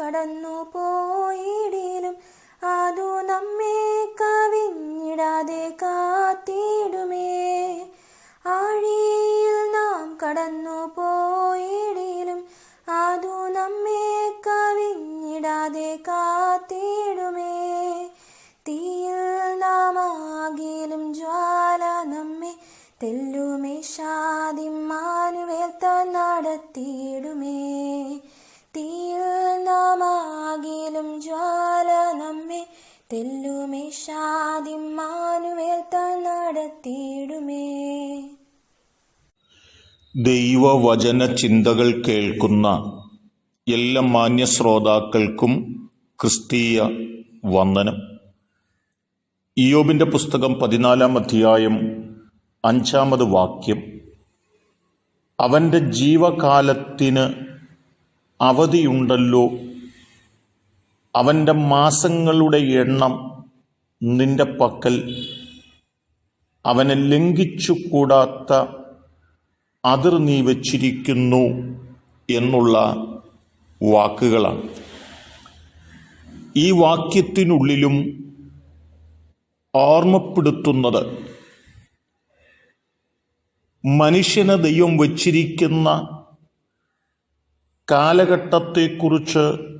കടന്നു പോയിടിലും അതു നമ്മെ കവിഞ്ഞിടാതെ കാത്തിടുമേ. ആഴിയിൽ നാം കടന്നു പോയിടിലും അതു നമ്മെ കവിഞ്ഞിടാതെ കാത്തിടുമേ. തീയിൽ നാം ആകിലും ജ്വാല നമ്മെ തെല്ലുമേ. ഷാദിമാനുവേൽ താൻ നടത്തിയിടുമേ. തെല്ലുമേ താൻ നടത്തിയിടുമേ. ദൈവവചന ചിന്തകൾ കേൾക്കുന്ന എല്ലാ മാന്യ ശ്രോതാക്കൾക്കും ക്രിസ്തീയ വന്ദനം. ഇയോബിന്റെ പുസ്തകം പതിനാലാം അധ്യായം അഞ്ചാമത് വാക്യം. അവന്റെ ജീവകാലത്തിന് അവധിയുണ്ടല്ലോ അവന്റെ മാസങ്ങളുടെ എണ്ണം നിന്റെ പക്കൽ അവനെ ലംഘിച്ചുകൂടാത്ത അതിർ നീ വച്ചിരിക്കുന്നു എന്നുള്ള വാക്കുകളാണ്. ഈ വാക്യത്തിനുള്ളിലും ഓർമ്മപ്പെടുത്തുന്നത് മനുഷ്യന് ദൈവം വച്ചിരിക്കുന്ന കാലഘട്ടത്തെക്കുറിച്ച്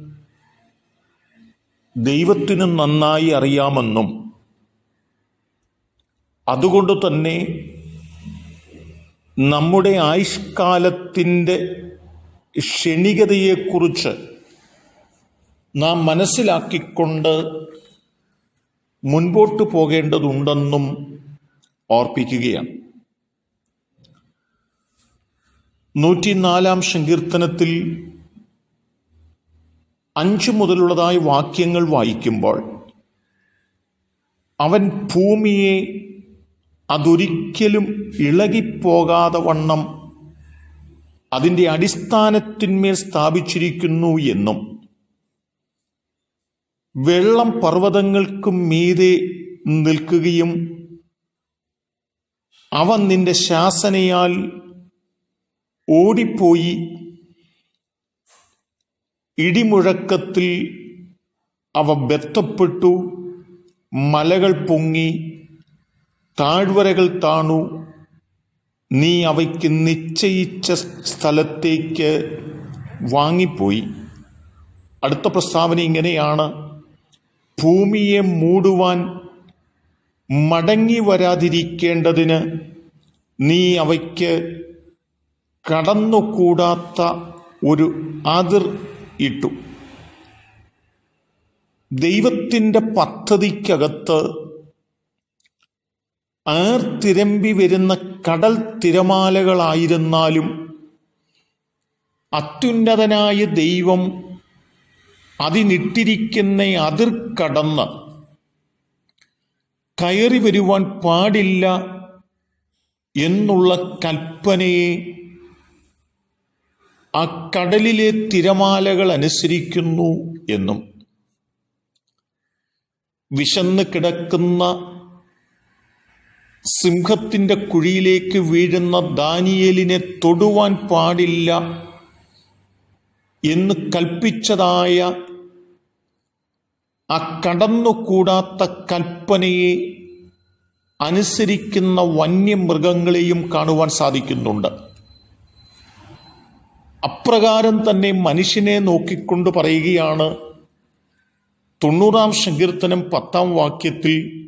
ദൈവത്തിന് നന്നായി അറിയാമെന്നും അതുകൊണ്ട് തന്നെ നമ്മുടെ ആയുഷ്കാലത്തിന്റെ ക്ഷണികതയെക്കുറിച്ച് നാം മനസ്സിലാക്കിക്കൊണ്ട് മുൻപോട്ട് പോകേണ്ടതുണ്ടെന്നും ഓർപ്പിക്കുകയാണ്. നൂറ്റിനാലാം സങ്കീർത്തനത്തിൽ അഞ്ചു മുതലുള്ളതായ വാക്യങ്ങൾ വായിക്കുമ്പോൾ അവൻ ഭൂമിയെ അതൊരിക്കലും ഇളകിപ്പോകാതെ വണ്ണം അതിന്റെ അടിസ്ഥാനത്തിന്മേൽ സ്ഥാപിച്ചിരിക്കുന്നു എന്നും വെള്ളം പർവതങ്ങൾക്കും മീതെ നിൽക്കുകയും അവൻ നിന്റെ ശാസനയാൽ ഓടിപ്പോയി ഇടിമുഴക്കത്തിൽ അവ ബെത്തപ്പെട്ടു മലകൾ പൊങ്ങി താഴ്വരകൾ താണു. നീ അവയ്ക്ക് നിശ്ചയിച്ച സ്ഥലത്തേക്ക് വാങ്ങിപ്പോയി. അടുത്ത പ്രസ്താവന ഇങ്ങനെയാണ്. ഭൂമിയെ മൂടുവാൻ മടങ്ങി വരാതിരിക്കേണ്ടതിന് നീ അവയ്ക്ക് കടന്നുകൂടാത്ത ഒരു അതിർ ഇട്ടു. ദൈവത്തിന്റെ പദ്ധതിക്കകത്ത് ആർത്തിരമ്പി വരുന്ന കടൽ തിരമാലകളായിരുന്നാലും അത്യുന്നതനായ ദൈവം അതിനിട്ടിരിക്കുന്ന അതിർ കടന്ന് കയറി വരുവാൻ പാടില്ല എന്നുള്ള കൽപ്പനയെ ആ കടലിലെ തിരമാലകൾ അനുസരിക്കുന്നു എന്നും. വിശന്ന് കിടക്കുന്ന സിംഹത്തിന്റെ കുഴിയിലേക്ക് വീഴുന്ന ദാനിയലിനെ തൊടുവാൻ പാടില്ല എന്ന് കൽപ്പിച്ചതായ ആ കടന്നുകൂടാത്ത കൽപ്പനയെ അനുസരിക്കുന്ന വന്യമൃഗങ്ങളെയും കാണുവാൻ സാധിക്കുന്നുണ്ട്. അപ്രകാരം തന്നെ മനുഷ്യനെ നോക്കിക്കൊണ്ട് പറയുകയാണ്. തൊണ്ണൂറാം സങ്കീർത്തനം പത്താം വാക്യത്തിൽ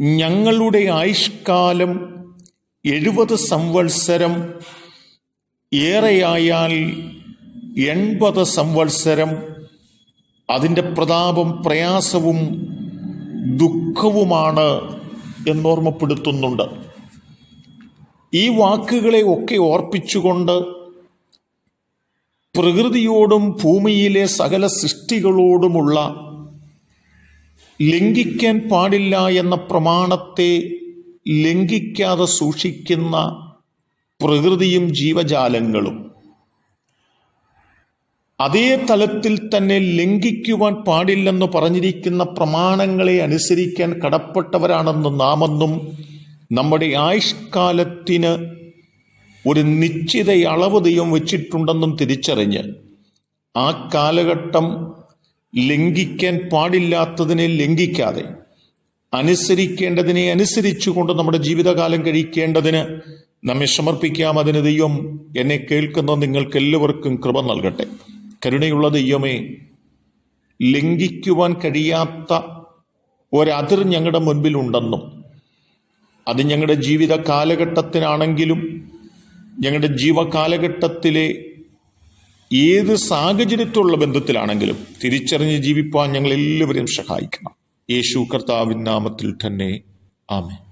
ഞങ്ങളുടെ ആയുഷ്കാലം എഴുപത് സംവത്സരം ഏറെയായാൽ എൺപത് സംവത്സരം അതിന്റെ പ്രതാപം പ്രയാസവും ദുഃഖവുമാണ് എന്നോർമ്മപ്പെടുത്തുന്നുണ്ട്. ഈ വാക്കുകളെ ഒക്കെ ഓർപ്പിച്ചുകൊണ്ട് പ്രകൃതിയോടും ഭൂമിയിലെ സകല സൃഷ്ടികളോടുമുള്ള ലംഘിക്കാൻ പാടില്ല എന്ന പ്രമാണത്തെ ലംഘിക്കാതെ സൂക്ഷിക്കുന്ന പ്രകൃതിയും ജീവജാലങ്ങളും അതേ തലത്തിൽ തന്നെ ലംഘിക്കുവാൻ പാടില്ലെന്ന് പറഞ്ഞിരിക്കുന്ന പ്രമാണങ്ങളെ അനുസരിക്കാൻ കടപ്പെട്ടവരാണെന്ന് നാമെന്നും നമ്മുടെ ആയുഷ്കാലത്തിന് ഒരു നിശ്ചിത അളവ് ദൈവം വെച്ചിട്ടുണ്ടെന്നും തിരിച്ചറിഞ്ഞ് ആ കാലഘട്ടം ലംഘിക്കാൻ പാടില്ലാത്തതിനെ ലംഘിക്കാതെ അനുസരിക്കേണ്ടതിനെ അനുസരിച്ചുകൊണ്ട് നമ്മുടെ ജീവിതകാലം കഴിക്കേണ്ടതിന് നമ്മെ സമർപ്പിക്കാം. അതിന് ദൈവം എന്നെ കേൾക്കുന്ന നിങ്ങൾക്ക് എല്ലാവർക്കും കൃപ നൽകട്ടെ. കരുണയുള്ള ദൈവമേ ലംഘിക്കുവാൻ കഴിയാത്ത ഒരതിർ ഞങ്ങളുടെ മുൻപിലുണ്ടെന്നും അത് ഞങ്ങളുടെ ജീവിത കാലഘട്ടത്തിനാണെങ്കിലും ഞങ്ങളുടെ ജീവകാലഘട്ടത്തിലെ ഏത് സാഹചര്യത്തിലുള്ള ബന്ധത്തിലാണെങ്കിലും തിരിച്ചറിഞ്ഞ് ജീവിപ്പാൻ ഞങ്ങൾ എല്ലാവരെയും സഹായിക്കണം. യേശു കർത്താവിൻ നാമത്തിൽ തന്നെ. ആമേ